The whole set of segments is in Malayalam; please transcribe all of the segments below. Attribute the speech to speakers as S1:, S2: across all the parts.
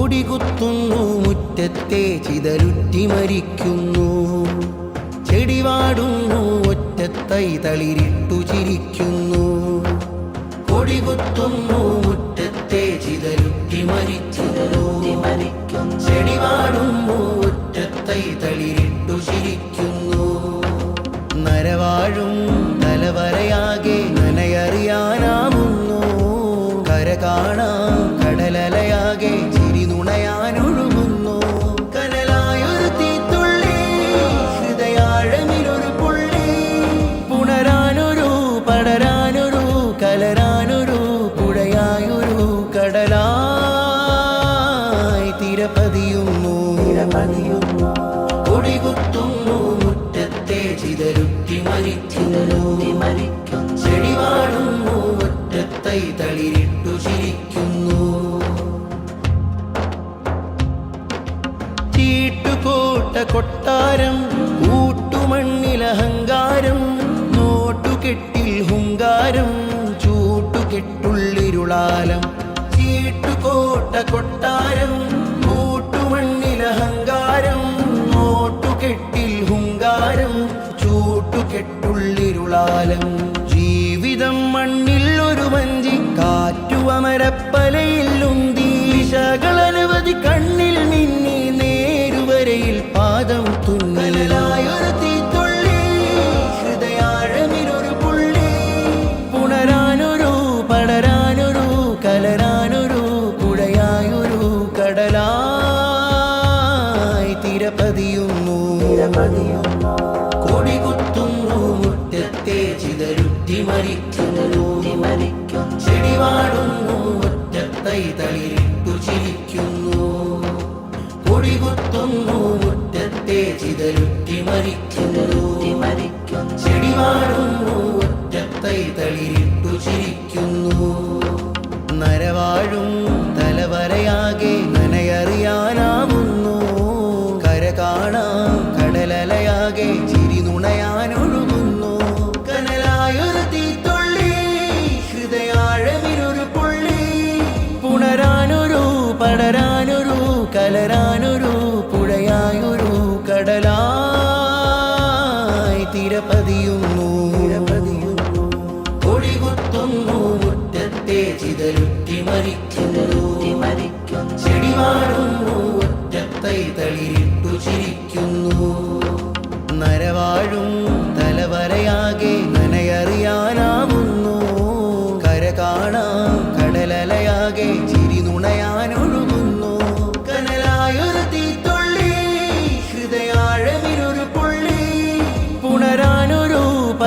S1: കൊടികുത്തുന്നു മുറ്റത്തെ ചിതലുറ്റി മരിക്കുന്നു. ചെടിവാടുന്നു ഒറ്റത്തൈ തളിരിട്ടു ചിരിക്കുന്നു. കൊടികുത്തുന്നു മുറ്റത്തെ ചിതലുറ്റി മരിക്കുന്നു. ചെടിവാടുന്നു ഒറ്റത്തൈ തളിരിട്ടു ചിരിക്കുന്നു. നരവാഴും തലവരയാകെ നനയറിയാനാവുന്നു. കര കാണാം കടലലയാകെ ഒറ്റത്തൈ തളിരിട്ടു ചിരിക്കുന്നു. ചീട്ടുകോട്ട കൊട്ടാരം കൂട്ടുമണ്ണിലഹങ്കാരം നോട്ടുകെട്ടിൽ ഹുങ്കാരം ചൂട്ടുകെട്ടുള്ളിരുളാലം. ചീട്ടുകോട്ട കൊട്ടാരം കൂട്ടുമണ്ണിലഹങ്കാരം നോട്ടുകെട്ടിൽ ഹുങ്കാരം ചൂട്ടുകെട്ടുള്ളിരുളാലം. ജീവിതം മണ്ണിൽ ഒരു വഞ്ചി കാറ്റുവമരപ്പലയിൽ ഉന്തി ദിശകളനവധി കണ്ണിൽ മിന്നി നേരുവരയിൽ പാദം തുന്നലായൊരു തീത്തുള്ളി ഹൃദയാഴമിലൊരു പുള്ളി. പുണരാനൊരു പടരാനൊരു കലരാനൊരു പുഴയായൊരു കടലായി തിരപതിയുന്നു ചിതരുറ്റി മരിക്കുന്നു ചെടിവാടുന്നു ഒറ്റത്തൈ തളിരിട്ടു ചിരിക്കുന്നു. കൊടികുത്തുന്നു മുറ്റത്തെ ചിതരുത്തി മരിക്കുന്നു ചെടിവാടുന്നു ഒറ്റത്തൈ തളിരിട്ടു ചിരിക്കുന്നു. നരവാഴും തലവരയാകെ കലരാനൊരു പുഴയായൊരു കടലായി തിരപതിയുന്നു കൊടികുത്തുന്നു മുറ്റത്തെ ചിതലുറ്റി മരിക്കുന്നു. ചെടിവാടുന്നു ഒറ്റത്തൈ തളിരിട്ടു ചിരിക്കുന്നു. നരവാഴും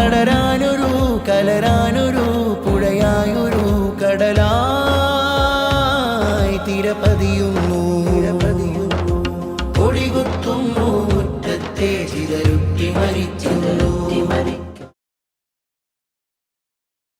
S1: പടരാനൊരു കലരാനൊരു പുഴയായൊരു കടലായി തിരപതിയും